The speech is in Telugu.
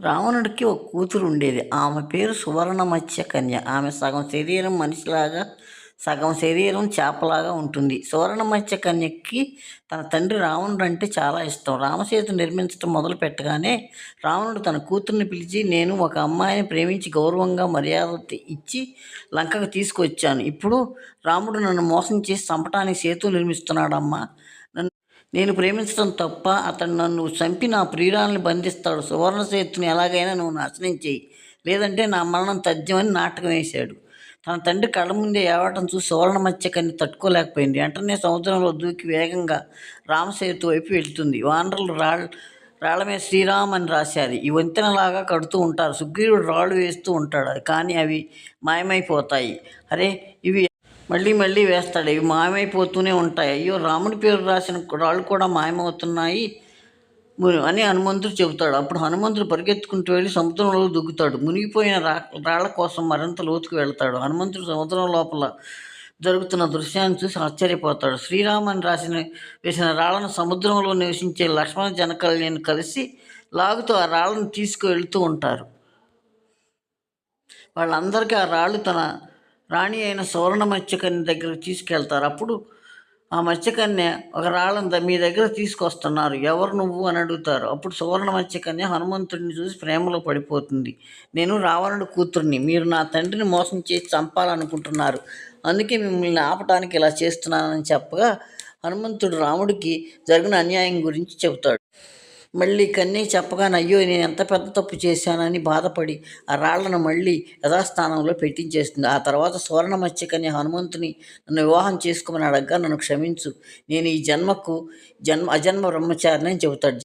రావణుడికి ఒక కూతురు ఉండేది. ఆమె పేరు సువర్ణ మత్స్య కన్య. ఆమె సగం శరీరం మనిషిలాగా సగం శరీరం చేపలాగా ఉంటుంది. సువర్ణ మత్స్య కన్యకి తన తండ్రి రావణుడు అంటే చాలా ఇష్టం. రామసేతు నిర్మించడం మొదలు పెట్టగానే రావణుడు తన కూతుర్ని పిలిచి నేను ఒక అమ్మాయిని ప్రేమించి గౌరవంగా మర్యాద ఇచ్చి లంకకు తీసుకొచ్చాను. ఇప్పుడు రాముడు నన్ను మోసం చేసి చంపటానికి సేతు నిర్మిస్తున్నాడమ్మా. నేను ప్రేమించడం తప్ప అతను నన్ను చంపి నా ప్రియురాలను బంధిస్తాడు. సువర్ణ సేతుని ఎలాగైనా నువ్వు నాశనం చేయి. లేదంటే నా మరణం తథ్యమని నాటకం వేశాడు. తన తండ్రి కళ్ళ ముందే ఏవటం చూసి సువర్ణ మత్స్యకన్ని తట్టుకోలేకపోయింది. వెంటనే సముద్రంలో దూకి వేగంగా రామసేతు వైపు వెళ్తుంది. వానరులు రాళ్ళ రాళ్ళ మీద శ్రీరామ్ అని రాశారు. ఈ వంతెనలాగా కడుతూ ఉంటారు. సుగ్రీవుడు రాళ్ళు వేస్తూ ఉంటాడు. కానీ అవి మాయమైపోతాయి. అరే ఇవి మళ్ళీ మళ్ళీ వేస్తాడు. ఇవి మాయమైపోతూనే ఉంటాయి. అయ్యో రాముడి పేరు రాసిన రాళ్ళు కూడా మాయమవుతున్నాయి అని హనుమంతుడు చెబుతాడు. అప్పుడు హనుమంతుడు పరిగెత్తుకుంటూ వెళ్ళి సముద్రంలో దుక్కుతాడు. మునిగిపోయిన రా రాళ్ళ కోసం మరింత లోతుకు వెళ్తాడు. హనుమంతుడు సముద్రం లోపల జరుగుతున్న దృశ్యాన్ని చూసి ఆశ్చర్యపోతాడు. శ్రీరామని రాసిన వేసిన రాళ్ళను సముద్రంలో నివసించే లక్ష్మణ జనకల్ని కలిసి లాగుతూ ఆ రాళ్ళను తీసుకువెళ్తూ ఉంటారు. వాళ్ళందరికీ ఆ రాళ్ళు తన రాణి అయిన సువర్ణ మత్స్యకన్య దగ్గరికి తీసుకెళ్తారు. అప్పుడు ఆ మత్స్యకన్య ఒక రాళ్ళని మీ దగ్గర తీసుకొస్తున్నారు. ఎవరు నువ్వు? అని అడుగుతారు. అప్పుడు సువర్ణ మత్స్యకన్య హనుమంతుడిని చూసి ప్రేమలో పడిపోతుంది. నేను రావణుడు కూతుర్ని. మీరు నా తండ్రిని మోసం చేసి చంపాలనుకుంటున్నారు. అందుకే మిమ్మల్ని ఆపటానికి ఇలా చేస్తున్నానని చెప్పగా హనుమంతుడు రాముడికి జరిగిన అన్యాయం గురించి చెబుతాడు. మళ్ళీ కన్నీ చెప్పగానే అయ్యో నేను ఎంత పెద్ద తప్పు చేశానని బాధపడి ఆ రాళ్ళను మళ్ళీ యథాస్థానంలో పెట్టించేస్తుంది. ఆ తర్వాత సువర్ణ హనుమంతుని నన్ను వివాహం చేసుకోమని అడగ్గా నన్ను క్షమించు. నేను ఈ జన్మకు జన్మ అజన్మ బ్రహ్మచారిని అని చెబుతాడు.